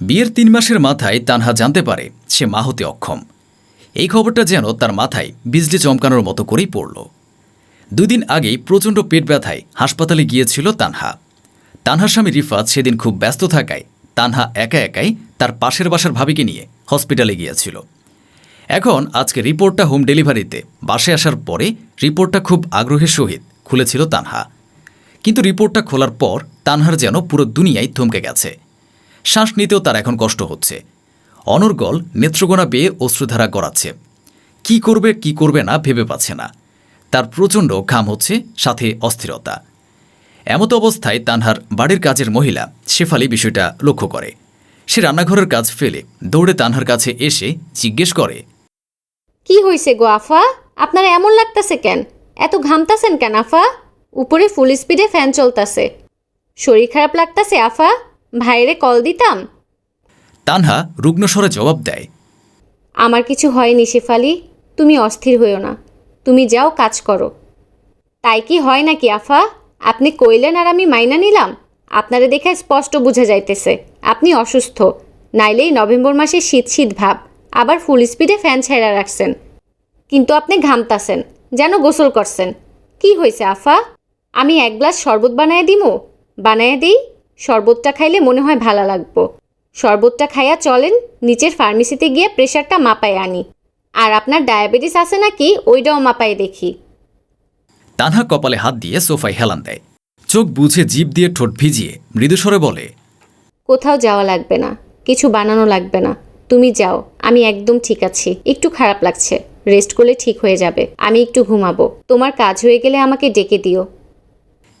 বিয়ের তিন মাসের মাথায় তানহা জানতে পারে সে মা হতে অক্ষম। এই খবরটা যেন তার মাথায় বিজলি চমকানোর মতো করেই পড়ল। দুদিন আগেই প্রচণ্ড পেট ব্যথায় হাসপাতালে গিয়েছিল তানহা। তানহার স্বামী রিফাত সেদিন খুব ব্যস্ত থাকায় তানহা একা একাই তার পাশের বাসার ভাবিকে নিয়ে হসপিটালে গিয়েছিল। এখন আজকে রিপোর্টটা হোম ডেলিভারিতে বাসে আসার পরে রিপোর্টটা খুব আগ্রহের সহিত খুলেছিল তানহা। কিন্তু রিপোর্টটা খোলার পর তানহার যেন পুরো দুনিয়ায় থমকে গেছে। শ্বাস নিতেও তার এখন কষ্ট হচ্ছে। অনর্গল নেত্রগোনা বেয়ে অশ্রুধারা গড়াচ্ছে। কি করবে কি করবে না ভেবে পাচ্ছে না। তার প্রচণ্ড ঘাম হচ্ছে, সাথে অস্থিরতা। এমতো অবস্থায় তানহার বাড়ির কাজের মহিলা শেফালি বিষয়টা লক্ষ্য করে। সে রান্নাঘরের কাজ ফেলে দৌড়ে তানহার কাছে এসে জিজ্ঞেস করে, কি হইছে গো আফা? আপনার এমন লাগতাছে কেন? এত ঘামতাছেন কেন আফা? উপরে ফুল স্পিডে ফ্যান চলতাছে। শরীর খারাপ লাগতাছে আফা? ভাইরে কল দিতাম? তানহা রুগ্নস্বরে জবাব দেয়। আমার কিছু হয়নি শেফালি তুমি অস্থির হইও না। তুমি যাও কাজ করো। তাই কি হয় নাকি আফা? আপনি কইলেন আর আমি মাইনা নিলাম? আপনারে দেখে স্পষ্ট বোঝা যাইতেছে আপনি অসুস্থ। নাইলেই নভেম্বর মাসে শীত শীত ভাব আবার ফুল স্পিডে ফ্যান ছেড়া রাখছেন। কিন্তু আপনি ঘামতাছেন যেন গোসল করছেন। কি হয়েছে আফা? আমি এক গ্লাস শরবত বানায় দিমু? বানায় দিই? শরবতটা খাইলে মনে হয় ভালো লাগবো। শরবতটা খাইয়া চলেন নিচের ফার্মেসিতে গিয়ে প্রেশারটা মাপায় আনি। আর আপনার ডায়াবেটিস আছে নাকি ওইটাও মাপায় দেখি। তানহা কপালে হাত দিয়ে সোফায় হেলান দেয়। চোখ বুঝে জিভ দিয়ে ঠোঁট ভিজিয়ে মৃদুস্বরে বলে কোথাও যাওয়া লাগবে না কিছু বানানো লাগবে না। তুমি যাও আমি একদম ঠিক আছি। একটু খারাপ লাগছে রেস্ট করলে ঠিক হয়ে যাবে আমি একটু ঘুমাবো। তোমার কাজ হয়ে গেলে আমাকে ডেকে দিও।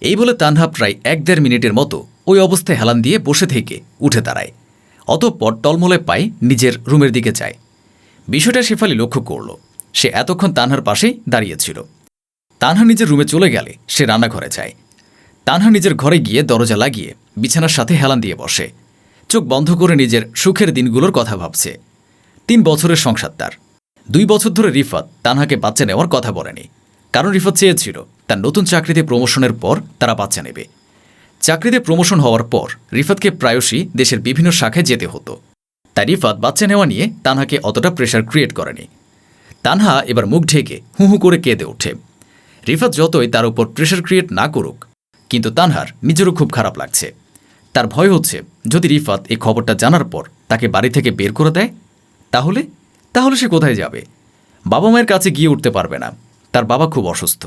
এই বলে তানহা প্রায় এক দেড় মিনিটের মতো ওই অবস্থায় হেলান দিয়ে বসে থেকে উঠে দাঁড়ায়। অতঃপর টলমলে পায়ে নিজের রুমের দিকে যায়। বিষয়টা শেফালি লক্ষ্য করল। সে এতক্ষণ তানহার পাশেই দাঁড়িয়েছিল তানহা নিজের রুমে চলে গেলে সে রান্নাঘরে যায়। তানহা নিজের ঘরে গিয়ে দরজা লাগিয়ে বিছানার সাথে হেলান দিয়ে বসে। চোখ বন্ধ করে নিজের সুখের দিনগুলোর কথা ভাবছে। তিন বছরের সংসার তার। দুই বছর ধরে রিফাত তানহাকে বাচ্চা নেওয়ার কথা বলেনি। কারণ রিফাত চেয়েছিল, তার নতুন চাকরিতে প্রমোশনের পর তারা বাচ্চা নেবে। চাকরিতে প্রমোশন হওয়ার পর রিফাতকে প্রায়শই দেশের বিভিন্ন শাখায় যেতে হতো। তাই রিফাত বাচ্চা নেওয়া নিয়ে তানহাকে অতটা প্রেশার ক্রিয়েট করেনি। তানহা এবার মুখ ঢেকে হু হু করে কেঁদে ওঠে। রিফাত যতই তার উপর প্রেশার ক্রিয়েট না করুক, কিন্তু তানহার নিজেরও খুব খারাপ লাগছে। তার ভয় হচ্ছে, যদি রিফাত এই খবরটা জানার পর তাকে বাড়ি থেকে বের করে দেয়, তাহলে? তাহলে সে কোথায় যাবে? বাবা মায়ের কাছে গিয়ে উঠতে পারবে না। তার বাবা খুব অসুস্থ।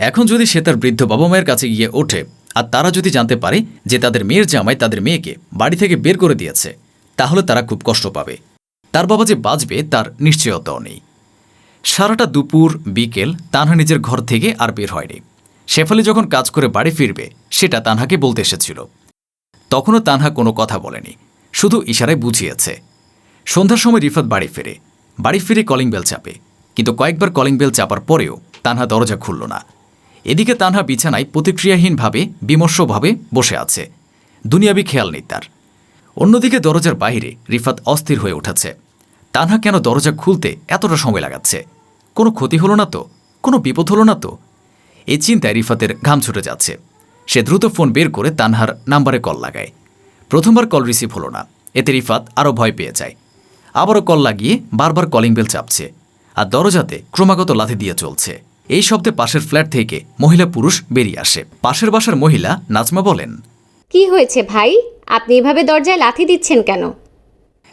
এখন যদি সে তার বৃদ্ধ বাবা মায়ের কাছে গিয়ে ওঠে আর তারা যদি জানতে পারে যে তাদের মেয়ের জামাই তাদের মেয়েকে বাড়ি থেকে বের করে দিয়েছে, তাহলে তারা খুব কষ্ট পাবে। তার বাবা যে বাঁচবে তার নিশ্চয়তাও নেই। সারাটা দুপুর, বিকেল তানহা নিজের ঘর থেকে আর বের হয়নি। শেফালি যখন কাজ করে বাড়ি ফিরবে, সেটা তানহাকে বলতে এসেছিল। তখনও তানহা কোনো কথা বলেনি, শুধু ইশারায় বুঝিয়েছে। সন্ধ্যার সময় রিফাত বাড়ি ফেরে। বাড়ি ফিরে কলিং বেল চাপে। কিন্তু কয়েকবার কলিং বেল চাপার পরেও তানহা দরজা খুলল না। এদিকে তানহা বিছানায় প্রতিক্রিয়াহীনভাবে, বিমর্ষভাবে বসে আছে। দুনিয়াবি খেয়াল নেই তার। অন্যদিকে দরজার বাইরে রিফাত অস্থির হয়ে উঠেছে। তানহা কেন দরজা খুলতে এতটা সময় লাগাচ্ছে? কোনো ক্ষতি হলো না তো? কোনো বিপদ হলো না তো? এই চিন্তায় রিফাতের ঘাম ছুটে যাচ্ছে। সে দ্রুত ফোন বের করে তানহার নাম্বারে কল লাগায়। প্রথমবার কল রিসিভ হলো না। এতে রিফাত আরও ভয় পেয়ে যায়। আবারও কল লাগিয়ে বারবার কলিং বেল চাপছে। আর দরজাতে ক্রমাগত লাথি দিয়ে চলছে। এই শব্দে পাশের ফ্ল্যাট থেকে মহিলা পুরুষ বেরিয়ে আসে। পাশের বাসার মহিলা নাজমা বলেন কি হয়েছে ভাই? আপনি এভাবে দরজায় লাথি দিচ্ছেন কেন?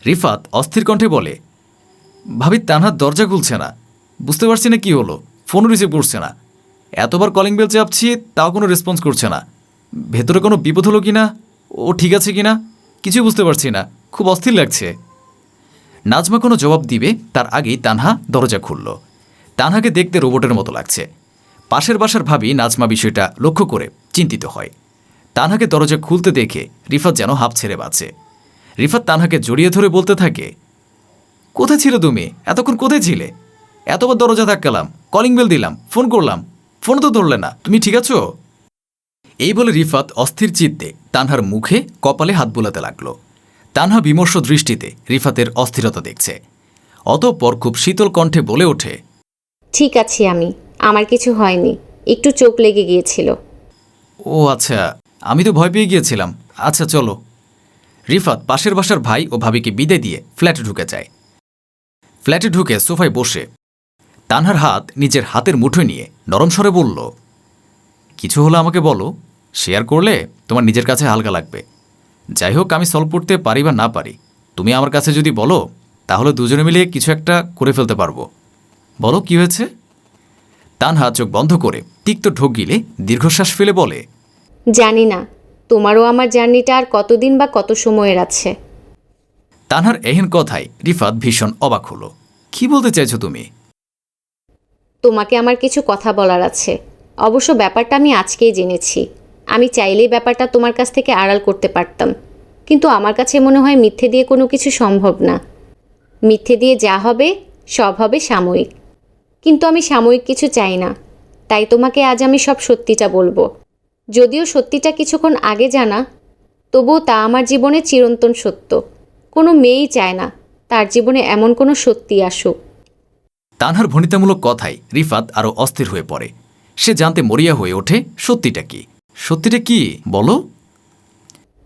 রিফাত অস্থির কণ্ঠে বলে ভাবি তানহার দরজা খুলছে না। বুঝতে পারছি না কি হলো। ফোন রিসিভ করছে না। এতবার কলিং বেল চাপছি তাও কোনো রেসপন্স করছে না। ভেতরে কোনো বিপদ হলো কি না? ও ঠিক আছে কি না? কিছুই বুঝতে পারছি না। খুব অস্থির লাগছে। নাজমা কোনো জবাব দিবে তার আগেই তানহা দরজা খুলল। তানহাকে দেখতে রোবটের মতো লাগছে। পাশের বাসার ভাবি নাজমা বিষয়টা লক্ষ্য করে চিন্তিত হয়। তানহাকে দরজা খুলতে দেখে রিফাত যেন হাফ ছেড়ে বাঁচে। রিফাত তানহাকে জড়িয়ে ধরে বলতে থাকে, কোথায় ছিল তুমি? এতক্ষণ কোথায় ছিলে? এতবার দরজা ধাক্কালাম কলিং বেল দিলাম ফোন করলাম ফোন তো ধরলে না, তুমি ঠিক আছো? এই বলে রিফাত অস্থির চিত্তে তানহার মুখে কপালে হাত বোলাতে লাগল। তানহা বিমর্ষ দৃষ্টিতে রিফাতের অস্থিরতা দেখছে। অতঃপর খুব শীতল কণ্ঠে বলে ওঠে ঠিক আছি আমি, আমার কিছু হয়নি, একটু চোখ লেগে গিয়েছিল। ও আচ্ছা আমি তো ভয় পেয়ে গিয়েছিলাম। আচ্ছা চলো। রিফাত পাশের বাসার ভাই ও ভাবিকে বিদায় দিয়ে ফ্ল্যাটে ঢুকে যায়। ফ্ল্যাটে ঢুকে সোফায় বসে। তানহার হাত নিজের হাতের মুঠোয় নিয়ে নরম স্বরে বলল, কিছু হলো আমাকে বলো? শেয়ার করলে তোমার নিজের কাছে হালকা লাগবে। যাই হোক, আমি সলভ করতে পারি বা না পারি। তুমি আমার কাছে যদি বলো, তাহলে দুজনে মিলে কিছু একটা করে ফেলতে পারব। বলো কি হয়েছে? তানহা চোখ বন্ধ করে তিক্ত ঢোক গিলে দীর্ঘশ্বাস ফেলে বলে জানি না তোমারও আমার জার্নিটা আর কতদিন বা কত সময়ের আছে। তানহার এহেন কথায় রিফাত ভীষণ অবাক হলো। কি বলতে চাইছো তুমি? তোমাকে আমার কিছু কথা বলার আছে। অবশ্য ব্যাপারটা আমি আজকেই জেনেছি। আমি চাইলেই ব্যাপারটা তোমার কাছ থেকে আড়াল করতে পারতাম। কিন্তু আমার কাছে মনে হয় মিথ্যে দিয়ে কোনো কিছু সম্ভব না। মিথ্যে দিয়ে যা হবে সব হবে সাময়িক। কিন্তু আমি সাময়িক কিছু চাই না। তাই তোমাকে আজ আমি সব সত্যিটা বলব। যদিও সত্যিটা কিছুক্ষণ আগে জানা তবুও তা আমার জীবনে চিরন্তন সত্য। কোনো মেয়েই চায় না তার জীবনে এমন কোনো সত্যি আসুক। তানহার ভনিতামূলক কথায় রিফাত আরও অস্থির হয়ে পড়ে। সে জানতে মরিয়া হয়ে ওঠে সত্যিটা কি? সত্যিটা কি বলো?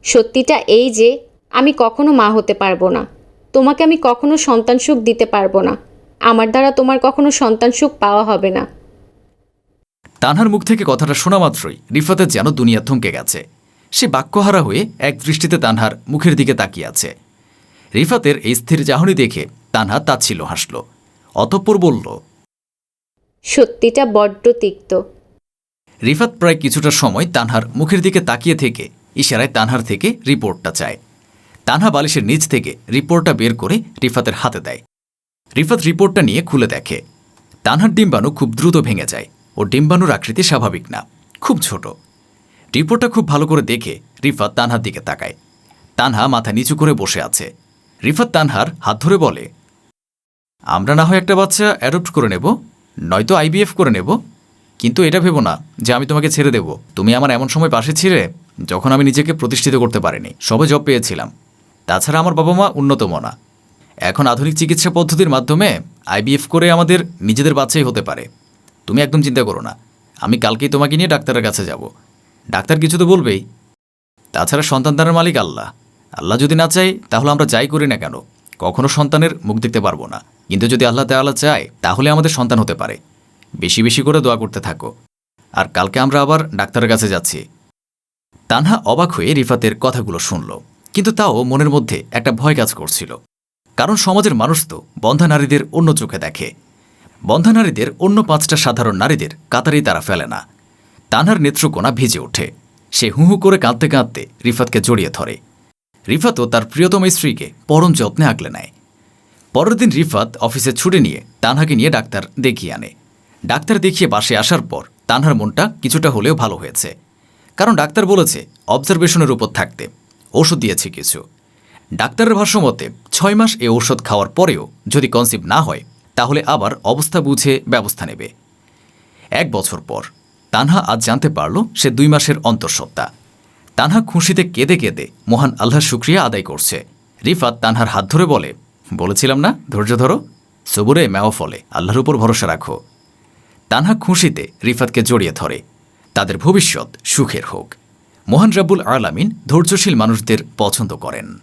সত্যিটা এই যে আমি কখনো মা হতে পারব না। তোমাকে আমি কখনো সন্তান সুখ দিতে পারব না। আমার দ্বারা তোমার কখনো সন্তান সুখ পাওয়া হবে না। তানহার মুখ থেকে কথাটা শোনা মাত্রই রিফাতের যেন দুনিয়া থমকে গেছে। সে বাক্যহারা হয়ে এক দৃষ্টিতে তানহার মুখের দিকে তাকিয়ে আছে। রিফাতের এই স্থির চাহনি দেখে তানহা তাচ্ছিল হাসল। অতঃপর বলল সত্যিটা বড্ড তিক্ত। রিফাত প্রায় কিছুটা সময় তানহার মুখের দিকে তাকিয়ে থেকে ইশারায় তানহার থেকে রিপোর্টটা চায়। তানহা বালিশের নিচ থেকে রিপোর্টটা বের করে রিফাতের হাতে দেয়। রিফাত রিপোর্টটা নিয়ে খুলে দেখে। তানহার ডিম্বাণু খুব দ্রুত ভেঙে যায় ও ডিম্বাণুর আকৃতি স্বাভাবিক না, খুব ছোট। রিপোর্টটা খুব ভালো করে দেখে রিফাত তানহার দিকে তাকায়। তানহা মাথা নিচু করে বসে আছে। রিফাত তানহার হাত ধরে বলে, আমরা না হয় একটা বাচ্চা অ্যাডপ্ট করে নেব, নয়তো আইবিএফ করে নেব। কিন্তু এটা ভেবো না যে আমি তোমাকে ছেড়ে দেব। তুমি আমার এমন সময় পাশে ছিলে যখন আমি নিজেকে প্রতিষ্ঠিত করতে পারিনি। সবে জব পেয়েছিলাম। তাছাড়া আমার বাবা মা উন্নত মনা এখন আধুনিক চিকিৎসা পদ্ধতির মাধ্যমে আইবিএফ করে আমাদের নিজেদের বাচ্চাই হতে পারে। তুমি একদম চিন্তা করো না। আমি কালকেই তোমাকে নিয়ে ডাক্তারের কাছে যাব। ডাক্তার কিছু তো বলবেই। তাছাড়া সন্তানদানের মালিক আল্লাহ। আল্লাহ যদি না চাই তাহলে আমরা যাই করি না কেন? কখনো সন্তানের মুখ দেখতে পারব না। কিন্তু যদি আল্লাহ তাআলা চায়, তাহলে আমাদের সন্তান হতে পারে। বেশি বেশি করে দোয়া করতে থাকো। আর কালকে আমরা আবার ডাক্তারের কাছে যাচ্ছি। তানহা অবাক হয়ে রিফাতের কথাগুলো শুনল। কিন্তু তাও মনের মধ্যে একটা ভয় কাজ করছিল। কারণ সমাজের মানুষ তো বন্ধা নারীদের অন্য চোখে দেখে। বন্ধা নারীদের অন্য পাঁচটা সাধারণ নারীদের কাতারেই তারা ফেলে না। তানহার নেত্রকোনা ভিজে ওঠে। সে হু হু করে কাঁদতে কাঁদতে রিফাতকে জড়িয়ে ধরে। রিফাতও তার প্রিয়তম স্ত্রীকে পরম যত্নে আগলে নেয়। পরের দিন রিফাত অফিসে ছুটে নিয়ে তানহাকে নিয়ে ডাক্তার দেখিয়ে আনে। ডাক্তার দেখিয়ে বাসে আসার পর তানহার মনটা কিছুটা হলেও ভালো হয়েছে। কারণ ডাক্তার বলেছে, অবজারভেশনের উপর থাকতে। ওষুধ দিয়েছে কিছু। ডাক্তারের ভাষ্যমতে ছয় মাস এ ঔষধ খাওয়ার পরেও যদি কনসিভ না হয়, তাহলে আবার অবস্থা বুঝে ব্যবস্থা নেবে। এক বছর পর, তানহা আজ জানতে পারল সে দুই মাসের অন্তঃসত্ত্বা। তানহা খুশিতে কেঁদে কেঁদে মহান আল্লাহর শুক্রিয়া আদায় করছে। রিফাত তানহার হাত ধরে বলে, বলেছিলাম না? ধৈর্য ধরো। সবুরে ম্যাও ফলে, আল্লাহর উপর ভরসা রাখো। তানহা খুশিতে রিফাতকে জড়িয়ে ধরে। তাদের ভবিষ্যৎ সুখের হোক। মহান রাব্বুল আলামিন ধৈর্যশীল মানুষদের পছন্দ করেন।